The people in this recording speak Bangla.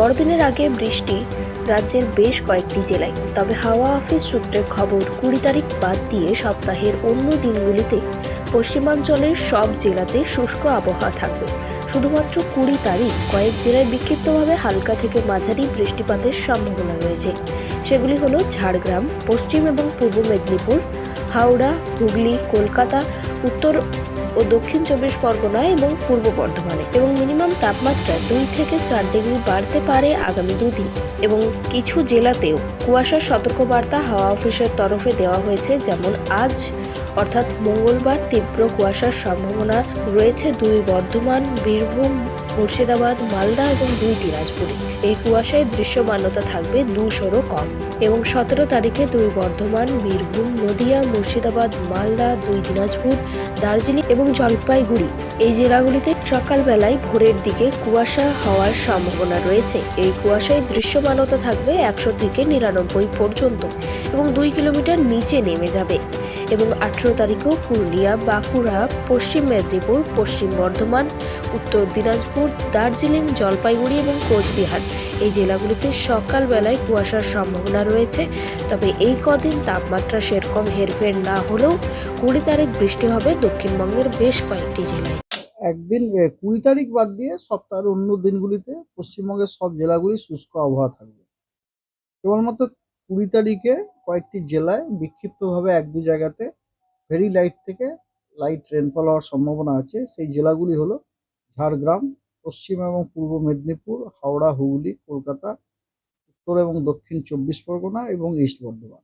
বড়দিনের আগে বৃষ্টি রাজ্যের বেশ কয়েকটি জেলায়। তবে হাওয়া অফিস সূত্রে খবর, কুড়ি তারিখ বাদ দিয়ে সপ্তাহের অন্য দিনগুলিতে পশ্চিমাঞ্চলের সব জেলাতে শুষ্ক আবহাওয়া থাকবে। শুধুমাত্র কুড়ি তারিখ কয়েক জেলায় বিক্ষিপ্তভাবে হালকা থেকে মাঝারি বৃষ্টিপাতের সম্ভাবনা রয়েছে। সেগুলি হলো ঝাড়গ্রাম, পশ্চিম এবং পূর্ব মেদিনীপুর, হাওড়া, হুগলি, কলকাতা উত্তর ও দক্ষিণ চব্বিশ পরগনায় এবং পূর্ব বর্ধমানে এবং মিনিমাম তাপমাত্রা দুই থেকে চার ডিগ্রি বাড়তে পারে আগামী দুদিন। এবং কিছু জেলাতেও কুয়াশার সতর্কবার্তা হাওয়া অফিসের তরফে দেওয়া হয়েছে, যেমন আজ, অর্থাৎ মঙ্গলবার তীব্র কুয়াশার সম্ভাবনা রয়েছে দুই বর্ধমান, বীরভূম মুর্শিদাবাদ, মালদা এবং দুই দিনাজপুরে। এই কুয়াশায় দৃশ্যমানতা থাকবে দুশোরও কম এবং সতেরো তারিখে দুই বর্ধমান, বীরভূম, নদিয়া, মুর্শিদাবাদ, মালদা, দুই দিনাজপুর, দার্জিলিং এবং জলপাইগুড়ি এই জেলাগুলিতে সকালবেলায় ভোরের দিকে কুয়াশা হওয়ার সম্ভাবনা রয়েছে। এই কুয়াশায় দৃশ্যমানতা থাকবে একশো থেকে নিরানব্বই পর্যন্ত এবং দুই কিলোমিটার নিচে নেমে যাবে। এবং আঠেরো তারিখেও পুরুলিয়া, বাঁকুড়া, পশ্চিম মেদিনীপুর, পশ্চিম বর্ধমান, উত্তর দিনাজপুর, দার্জিলিং, জলপাইগুড়ি এবং কোচবিহার এই জেলাগুলিতে সকালবেলায় কুয়াশার সম্ভাবনা রয়েছে। তবে এই কদিন তাপমাত্রা সেরকম হেরফের না হলেও কুড়ি তারিখ বৃষ্টি হবে দক্ষিণবঙ্গের বেশ কয়েকটি জেলায়। একদিন কুড়ি তারিখ বাদ দিয়ে সপ্তাহের অন্য দিনগুলিতে পশ্চিমবঙ্গের সব জেলাগুলি শুষ্ক আবহাওয়া থাকবে। কেবলমাত্র কুড়ি তারিখে কয়েকটি জেলায় বিক্ষিপ্তভাবে এক দু জায়গাতে ভেরি লাইট থেকে লাইট রেনফল হওয়ার সম্ভাবনা আছে। সেই জেলাগুলি হলো ঝাড়গ্রাম, পশ্চিম এবং পূর্ব মেদিনীপুর, হাওড়া, হুগলি, কলকাতা, উত্তর এবং দক্ষিণ চব্বিশ পরগনা এবং ইস্ট বর্ধমান।